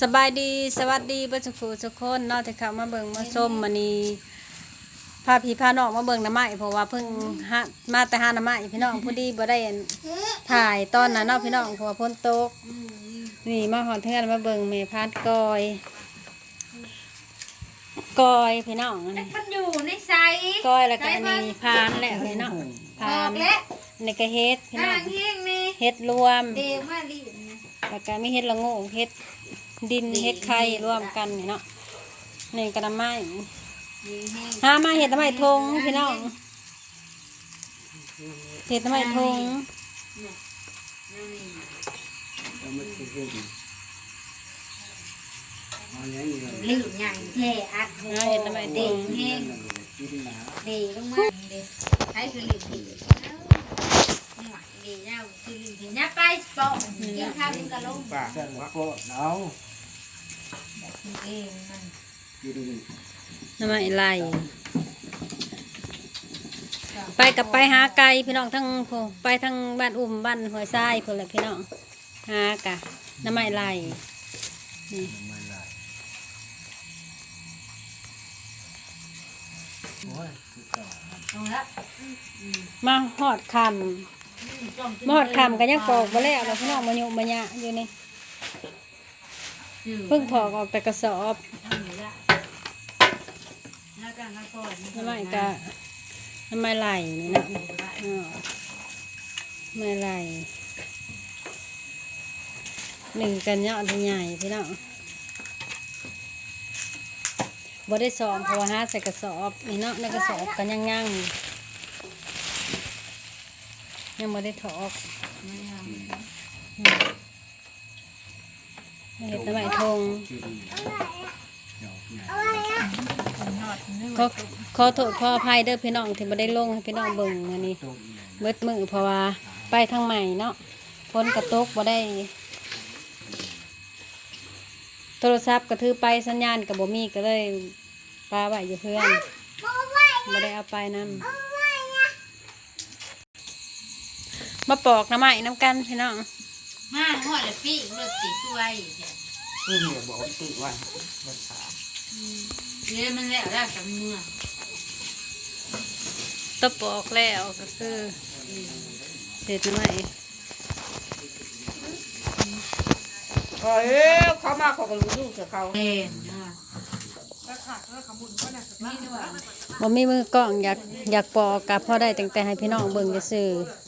สบายดีสวัสดีเบ่สุขสุกคนเนาะที่เข้ามาเบิ่งมาชมมื้อนี้พาพี่พาน้องมาเบิ่งน้ำไม้เพราะว่าเพิ่งหามาแต่หาน้ำไม้พี่น้องผู้ดีบ่ได้อันถ่ายตอนนั้นเนาะพี่น้องเพราะว่าฝนตกนี่มาหอดเทือนมาเบิ่งแม่พาดกอยกอยพี่น้องอันนี้มันอยู่ในไซกอยแล้วก็อันนี้พานแล้วพี่น้องอพาอนกแล้วอันนี้ก็เฮ็ดพี่น้นาองงเฮงนี่เฮ็ดรวมเดวมาลีนนะแล้วก็มีเฮ็ดละโงูเฮ็ด ดินเฮ็ดไข่รวมกันนี่เนาะนี่กระดำไม้ดีแห้งหามาเฮ็ดทำไมทงพี่น้องเฮ็ดทำไมทงลีนใหญ่แท้อัดหัวหาเฮ็ดทำไมทเดงวแห้งเดวลงมาเดวใช้คือลีนดีนี่หว่าเดวเจ้าคือลีนดีนะไปปอกกินข้าวกินกะลงปากหัวโคตรเอา แบบกินเองมันกินทำไมไล่ไปกับไปหาไก่พี่น้องทั้งโพไปทั้งบ้านอุ่มบ้านหัวทรายพุ่นแหละพี่น้องหากะน้ำไม้ไล่นี่ไม่ได้โอ้ยคือเก่าเอาละมาหอดคำมาหอดคำก็ยังปอกมาแล้วแล้วพี่น้องมาโยมมาหยะอยู่นี่ เพิ่งถอกออกแต่กระสอบแล้วกันก็ก่อนน้ำไม้กะน้ำไม้ไหลนี่นะอ้าวไม่ไหลหนึ่งกันเนาะดีใหญ่พี่น้องบ่ได้สอบเพราะว่าหาใส่กระสอบนี่เนาะในกระสอบกันยังยังยังบ่ได้ถอกอืมไม่ เห็นน้ำไม้ทงกินดอกใหญ่ขอขอโทษขออภัยเด้อพี่น้องที่บ่ได้ลงให้พี่น้องเบิ่งมื้อนี้ต้มใหญ่เบิดมือเพราะว่าไปทางใหม่เนาะฝนกระตกบ่ได้ โทรศัพท์ก็ถือไปสัญญาณก็บ่มีก็เลยปาไว้อยู่เพื่อนบ่ได้เอาไปนํมาปอกน้ำไม้น้ำกันพี่น้อง มาหัวเลยปีกเลือกสีช่วยตู้เมียบอกติว่าภาษาเรียนมันแล้วแล้วกับเมื่อตะปอกแล้วก็คือเสร็จน้ำไม้ก็เอ้ยเขามาเขาก็รู้ลูกกับเขาเองนี่ด้วยบ่มีมือกล้องอยากอยากปอกกับพอได้ตั้งแต่ให้พี่น้องเบิ่งซื่อๆให้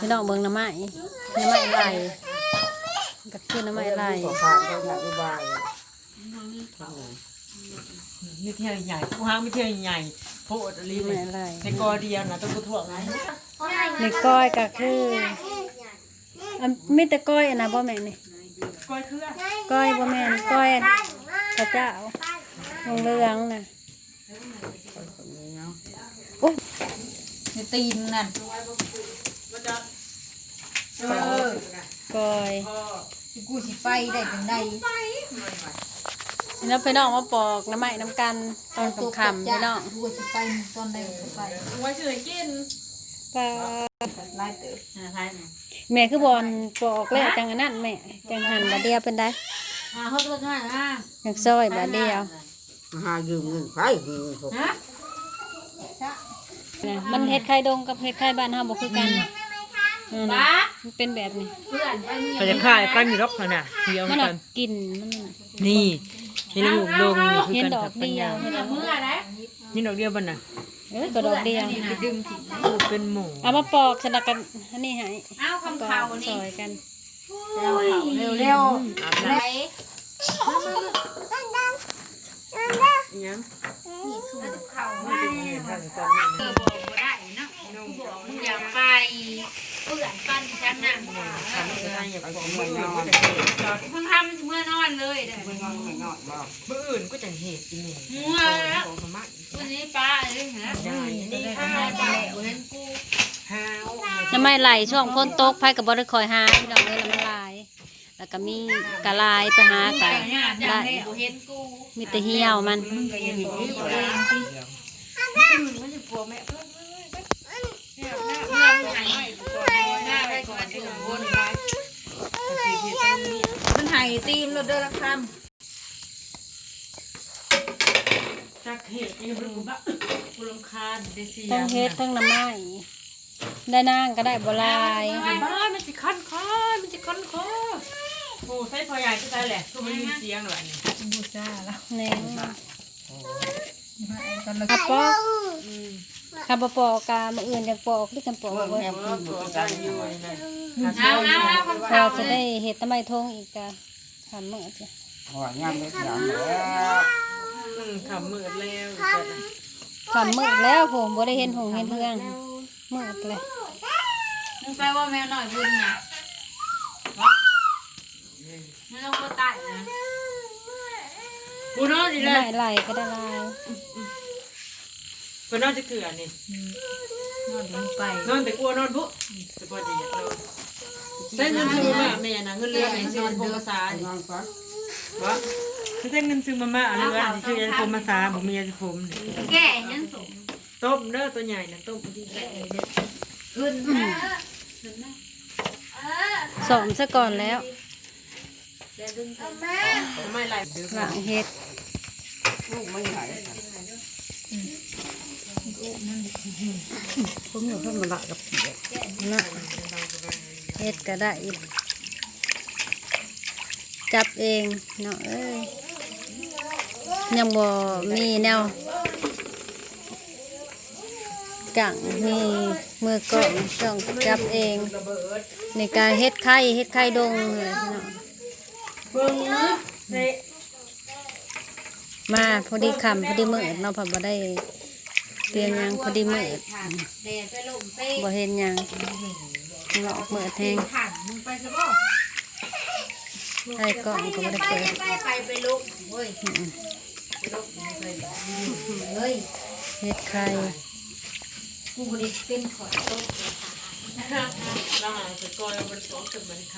พี่น้องเบิ่งน้ำไม้น้ำไม้ไหลก็คือน้ำไม้ไหลขอฝากเขาอยากอุบายมีเที่ยวใหญ่ผู้ห้างมีเที่ยวใหญ่โพดอะไรน้ำเลไม้ยไหลในกอเดียวนะต้องกูถ่วงไงนี่ก้อยก็คืออันมีแต่ก้อยอันนะบ่แม่นนี่กอยเครือก้อยบ่แม่นก้อยพระเจ้าลงเรืองน่ะโอ้ย ในตีนนั่นเออก้อยที่กูสิไปได้จังไดแล้วพี่น้องมาปอกน้ำไม้น้ำกันตอนคำๆพี่น้องกูสิไปตอนใดกูไปไว้เฉยกินปลาไล่เติบนะไล่นะแม่คือบอลปอกแล้วจังอันนั้นแม่จังหันบาเดียวเป็นได้อ่าเฮาก็ง่ายอะจังซอยบาเดียวหายืมเงินไปยืมเขาฮะ นะมันเฮ็ดไข่ดงกับเฮ็ดไข่บ้านเฮาบ่คือกันนั่นป้าน่ะมันเป็นแบบนี้เพื่อนไปเมียเขาจะขายกันอยู่รอกเขาน่ะเดียวมันกัออนกกลิ่นมันน่ะนี่เห็นลูกลงนี่คือเห็นกันดอกักบปัญเดียวญาเห็นดอกเมื่อไหร่นี่ดอกเดียวบันน่ะเออก็ดอกเดียวดึงสิลูกเป็นหมูเอามาปอกสนักกันอันนี้ให้เอาคำปอข่าวกซนี่อยกันเร็วเร็วเร็วไหนยังข่าวมาเออบอกบ่ได้เนาะบอกมึงอย่าไปเพื่อนปั้นฉันน่ะ ทำอะไรอย่าไปบอกมือเพิ่งทำเมื่อนอนเลยเด้อไม่นอนไม่นอนบอกมืออื่นก็จะเหตุจริงมัวแล้วของมะวันนี้ป้าเลยฮะนี่ทำข้าไมวป้าเห็นกูข้าวน้ำไม้ไหลช่วงฝนตกไผก็บ่ได้คอยหาพี่น้องเอ้ยล้วมันหลาย แล้วก็มีกะลายไปหาแต่กันเนี่ยได้มีแต่เหี่ยวมันมันจะปวดแม่เพื่อน เนี่ยหน้าหน้าหายหน้าไปก่อนถึงบนไป เหตุตรงนี้ ตีมเราเดินละคจักเหตุยังรู้บะกูรำคาญเดซี่ทั้งเฮ็ดทั้งน้ำไม้ได้นางก็ได้บ่หลายบ้านมันสิคันคอมันสิคันคอโอ้ใส่พอใหญ่ก็ได้แหละก็ไม่มีเสียงหรอกนี่ำบูชาแล้วแหน่ตอนเราขับปอกขับบ่ปอกกามื้ออื่นจังปอกหรือกันปอกเมื่อบ่แม่เอพูอดหมตัวดได้ได้ออยู่ยู่ไอ้นั่นเอาเอาเอาคนพอเข่าจะได้เฮ็ดทำไมทงอีกกะ ทำมื้อจ้ะว่างามเล็กอย่างแล้วอืมขำมืดแล้วทำมื้อแล้วผมบ่ได้เห็นหงเห็นเรื่องมื้อเลยมึงไปว่าแมวหน่อยบุญนะไม่ต้องก็ตายนะกูนอนอีเลไม้ยไหลก็ได้ลายกูนอนจะเกลือนี่ นอนลงไปนอนแต่กลัวนอนปุ๊จะพอดีนอน ใช้เงินซื้อมาแม่นะเงินเรือนซื้อผมภาษานอนฟังวะใช้เงินซื้อมาม่าเรือนซื้อยันผมภาษาผมมียันผมนี่แก่ยังสมต้มเด้อตัวใหญ่นะต้มที่แก่เนี่ยขึ้นนะขึ้นนะสอมซะก่อนแล้วไม่ไหลเด้อหลังเฮ็ดลูกไม่ไหนผมอยู่เพิ่นมาละกับเปียกเนาะ เฮ็ดก็ได้อีกจับเองเนาะเอ้ยยังบ่มีแนวกังมีมือกล้องต้องจับเอง ในการเฮ็ดไข่เฮ็ดไข่ดงเลยพี่น้องเบิ่งนะเตะมาพอดีคำพอดีมืดเนาะเพอบ่ได้เตรียมหยังพอดีมืดแดดไปลมเต้บ่เห็นหยัง เงาะมืดแฮงขันมึงไปซะบ่ไอ้กล้องก็บ่ได้เปิดไปไปไปลมเฮ้ยอืมเฮ้ยเฮ็ดไข่กูบ่ได้เป็นขอโต๊ะเราหาสกอยเอาเป็นโต๊ะตึกมันค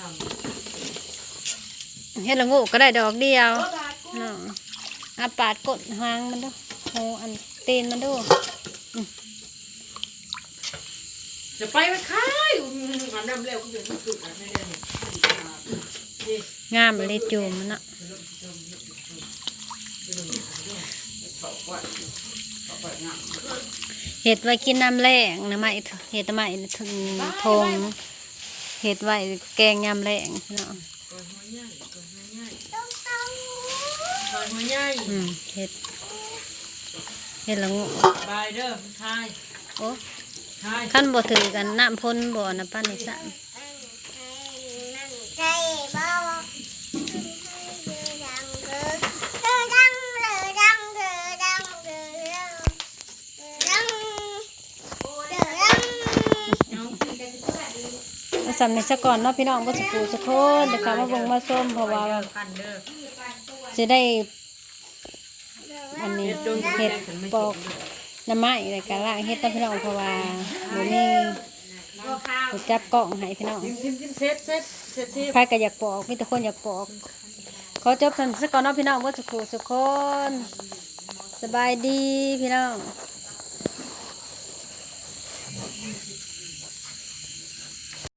เฮ็ดละงูก็ได้ดอกเดียวเนาะอาปาดกดหางมันดูโหอันตีนมันดูำ จะไปไปขายอันน้ำเร็วก็เดี๋ยวมันตึกอันนี้เนี่ยงามเลยจูมมันเนาะเขาว่าเขาไปงามเฮ็ดไว้กินน้ำแรงนะไม้เฮ็ดไม้ถึงทงเฮ็ดไว้แกงยามแรงพี่น้องก้อยหัวใหญ่ก้อยหัวใหญ่ก้อยหัวใหญ่อืมเฮ็ดเฮ็ดละโงูบายเด้อทายโอ้ทาย ขั้นบ่ถือกันน้ำพ่นบ่นะป้านี่สั่นมาสำในสะก่อนเนาะพี่น้องก็สกูสะโคนเดี๋ยวเขามาเบงมาส้มเพราะว่ากันเด้อจะได้อันนี้เห็ดปอก น้ำไม้อะไรกันล่างเห็ดต้นพี่น้องเพราะว่าบ่มีผู้จับกล้องให้พี่น้องทิมทิมทิมเซ็ตเซ็ตเซ็ตที่ใครก็อยากปอกมีแต่คนอยากปอกขอจบสำสะก่อนเนาะพี่น้องก็สกูสะโคนสบายดีพี่น้อง